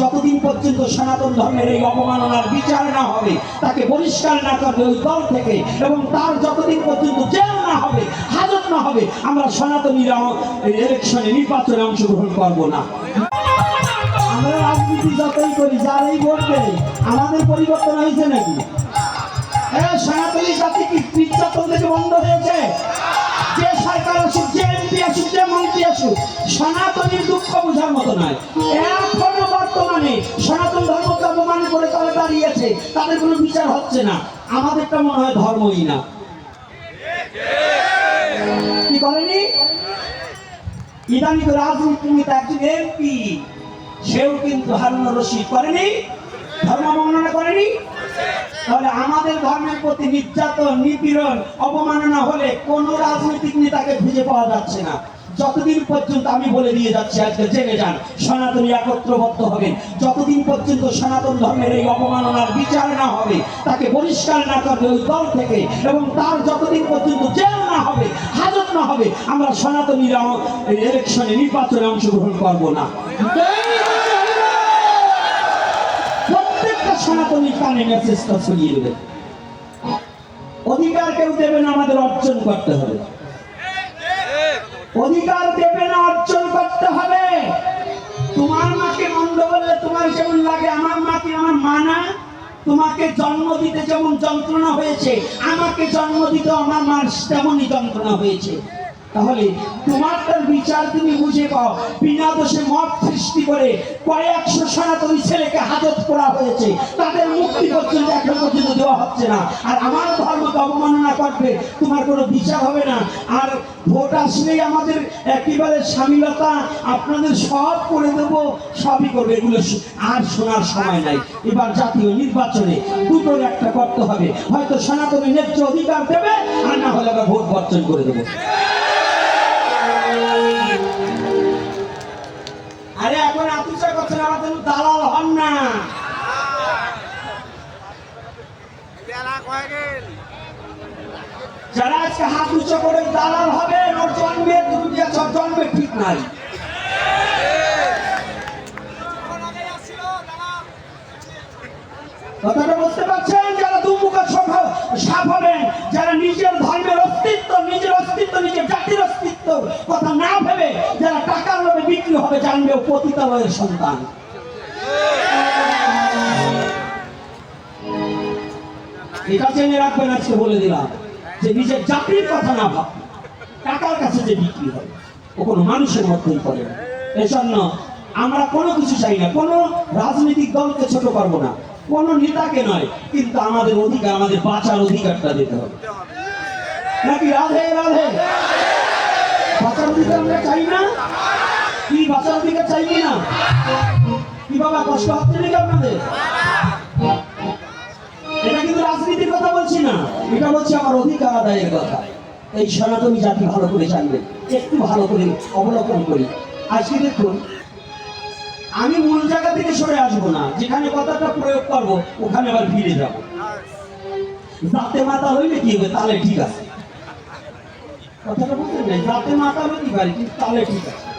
যতদিন পর্যন্ত সনাতন ধর্মের এই অবমাননার বিচার না হবে, তাকে বহিষ্কার না করবে ওই দল থেকে, এবং তার যতদিন পর্যন্ত জেল না হবে, হাজত না হবে, আমরা সনাতনীরা ইলেকশনে নির্বাচনে অংশগ্রহণ করব না। আমরা রাজনীতি যতই করি, যারাই ভোট আমাদের পরিবর্তন হয়েছে নাকি? সনাতনী জাতি কি নির্যাতন থেকে বন্ধ হয়েছে? যে সরকার আসুক, যে এমপি আসুক, যে মন্ত্রী আসুক, সনাতনীর দুঃখ বোঝার মতো নয়। এখনও বর্তমানে সনাতন ধর্মকে অপমান করে তারা দাঁড়িয়েছে, তাদের কোনো বিচার হচ্ছে না। আমাদেরটা মনে হয় ধর্মই না। কি করেনি? রাজনীতিবিদ একজন এমপি সেও কিন্তু হারুন রশিদ করেনি। ধর্ম অবমাননা করেনি। তাহলে আমাদের ধর্মের প্রতি নির্যাতন, নিপীড়ন, অবমাননা হলে কোন রাজনৈতিক নেতাকে খুঁজে পাওয়া যাচ্ছে না। যতদিন পর্যন্ত আমি বলে দিয়ে যাচ্ছি, আজকে জেনে যান, সনাতনী একত্রবদ্ধ হবেন। যতদিন পর্যন্ত সনাতন ধর্মের এই অবমাননার বিচার না হবে, তাকে বহিষ্কার না করবে ওই দল থেকে, এবং তার যতদিন পর্যন্ত জেল না হবে, হাজত না হবে, আমরা সনাতনীরা ইলেকশনে নির্বাচনে অংশগ্রহণ করব না। প্রত্যেকটা সনাতনী কানে মেসেজটা ছড়িয়ে দেবে। অধিকার কেউ দেবে না, আমাদের অর্জন করতে হবে। অধিকার দেবে না, অর্জন করতে হবে। তোমার মাকে মন্দ বললে তোমার যেমন লাগে, আমার মাকে আমার মানা তোমাকে জন্ম দিতে যেমন যন্ত্রণা হয়েছে, আমাকে জন্ম দিতে আমার মার তেমনই যন্ত্রণা হয়েছে। তাহলে তোমার তার বিচার তুমি বুঝে পাও। বিনা দোষে মত সৃষ্টি করে কয়েকশো সনাতনী ছেলেকে হাজত করা হয়েছে। তাদের মুক্তি পর্যন্ত এখন পর্যন্ত দেওয়া হচ্ছে না। আর আমার ধর্মকে অবমাননা করবে, তোমার কোনো বিচার হবে না। আর ভোট আসলেই আমাদের একেবারে স্বামীলতা, আপনাদের সব করে দেবো, সবই করবে। এগুলো আর শোনার সময় নাই। এবার জাতীয় নির্বাচনে দুটোর একটা করতে হবে। হয়তো সনাতনী ন্যায্য অধিকার দেবে, আর না হলে আমরা ভোট বর্জন করে দেবো। উঁচু করে দালাল হবে ওর জন্মে দুনিয়া জন্মে ঠিক নাই। কথাটা বুঝতে পারছেন? যারা দুমুখ সাপ হবেন যারা নিজের ধর্মের অস্তিত্ব, নিজের অস্তিত্ব, নিজের জাতির অস্তিত্ব কথা না ভেবে যারা টাকার লোভে বিক্রি হবে জানবে পতিতালয়ের সন্তান। এটা জেনে রাখবেন, আজকে বলে দিলাম। যে নিজের চাকরির কথা না ভাব টাকার কাছে যে বিক্রি হয়, ও কোনো মানুষের মধ্যেই করে না। এজন্য আমরা কোনো কিছু চাই না, কোনো রাজনৈতিক দলকে ছোট করব না, কোনো নেতাকে নয়, কিন্তু আমাদের অধিকার, আমাদের বাঁচার অধিকারটা দিতে হবে। নাকি রাধে রাধে? বাঁচার অধিকার আমরা চাই না? কি বাঁচার অধিকার চাই না কি বাবা কষ্ট হচ্ছে নাকি আপনাদের? এটা কিন্তু রাজনীতির কথা বলছি না। এটা বলছি আমার অধিকার আদায়ের কথা। এই সনাতনী জাতি ভালো করে জানবে, একটু ভালো করে অবলোকন করি। আজকে দেখুন, আমি মূল জায়গা থেকে সরে আসব না। যেখানে কথাটা প্রয়োগ করব, ওখানে আবার ফিরে যাব। যাতে মাথা হইলে কি হবে? তাহলে ঠিক আছে। কথাটা না? যাতে মাথা হলে কি পারি, কিন্তু তাহলে ঠিক আছে।